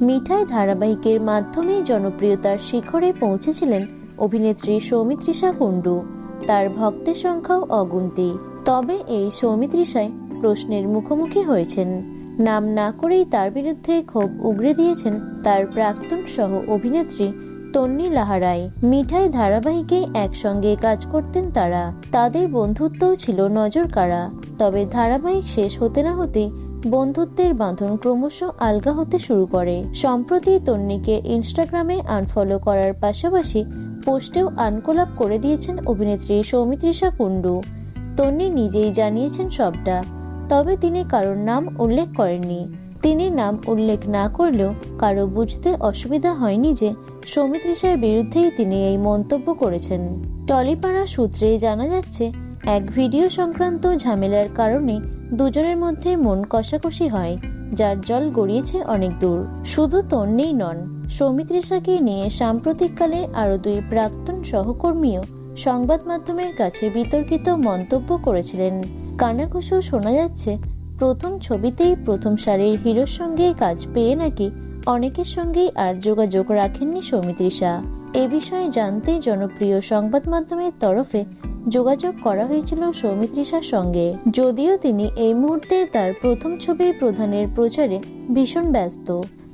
মিঠাই ধারাবাহিকের মাধ্যমে জনপ্রিয়তার শিখরে পৌঁছেছিলেন অভিনেত্রী সৌমিত্রিষা কুণ্ডু। তার ভক্তের সংখ্যাও অগুন্তি। তবে এই সৌমিত্রিষায় প্রশ্নের মুখোমুখি হয়েছেন। নাম না করেই তার বিরুদ্ধে ক্ষোভ উগরে দিয়েছেন তার প্রাক্তন সহ অভিনেত্রী তন্নি লাহারাই। মিঠাই ধারাবাহিকে একসঙ্গে কাজ করতেন তারা। তাদের বন্ধুত্বও ছিল নজর কাড়া তবে ধারাবাহিক শেষ হতে না হতেই বন্ধুত্বের বাঁধন ক্রমশ আলগা হতে শুরু করে। সম্প্রতি তন্নিকে ইনস্টাগ্রামে আনফলো করার পাশাপাশি পোস্টেও আনকোলাপ করে দিয়েছেন অভিনেত্রী সৌমিত্রিষা কুণ্ডু। তন্নি নিজেই জানিয়েছেন সবটা, তবে তিনি কারোর নাম উল্লেখ করেননি। তিনি নাম উল্লেখ না করলেও কারও বুঝতে অসুবিধা হয়নি যে সৌমিত্রিষার বিরুদ্ধেই তিনি এই মন্তব্য করেছেন। টলিপাড়া সূত্রে জানা যাচ্ছে, এক ভিডিও সংক্রান্ত ঝামেলার কারণে দুজনের মধ্যে মন কষাকষি হয়, যার জল গড়িয়েছে অনেক দূর। শুধু তন্নেই নন সৌমিত্রিষাকে নিয়ে সাম্প্রতিককালে আরও দুই প্রাক্তন সহকর্মীও সংবাদ মাধ্যমের কাছে বিতর্কিত মন্তব্য করেছিলেন। কানাঘুষো শোনা যাচ্ছে, প্রথম ছবিতেই প্রথম সারির হিরোর সঙ্গে কাজ পেয়ে নাকি অনেকের সঙ্গেই আর যোগাযোগ রাখেননি সৌমিত্রিষা এ বিষয়ে জানতে জনপ্রিয় সংবাদ মাধ্যমের তরফে যোগাযোগ করা হয়েছিল সৌমিত্রিষার সঙ্গে। যদিও তিনি এই মুহূর্তে তার প্রথম ছবি প্রধানের প্রচারে ভীষণ ব্যস্ত।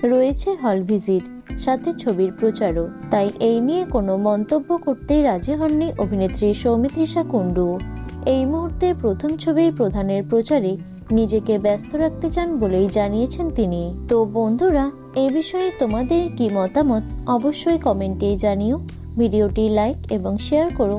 রয়েছে হল ভিজিট, সাথে ছবির প্রচারও। তাই এই নিয়ে কোনো মন্তব্য করতেই রাজি হননি অভিনেত্রী সৌমিত্রিষা কুণ্ডু। এই মুহূর্তে প্রথম ছবি প্রধানের প্রচারে নিজেকে ব্যস্ত রাখতে চান বলেই জানিয়েছেন তিনি। তো বন্ধুরা, এ বিষয়ে তোমাদের কি মতামত অবশ্যই কমেন্টে জানিও। ভিডিওটি লাইক এবং শেয়ার করো।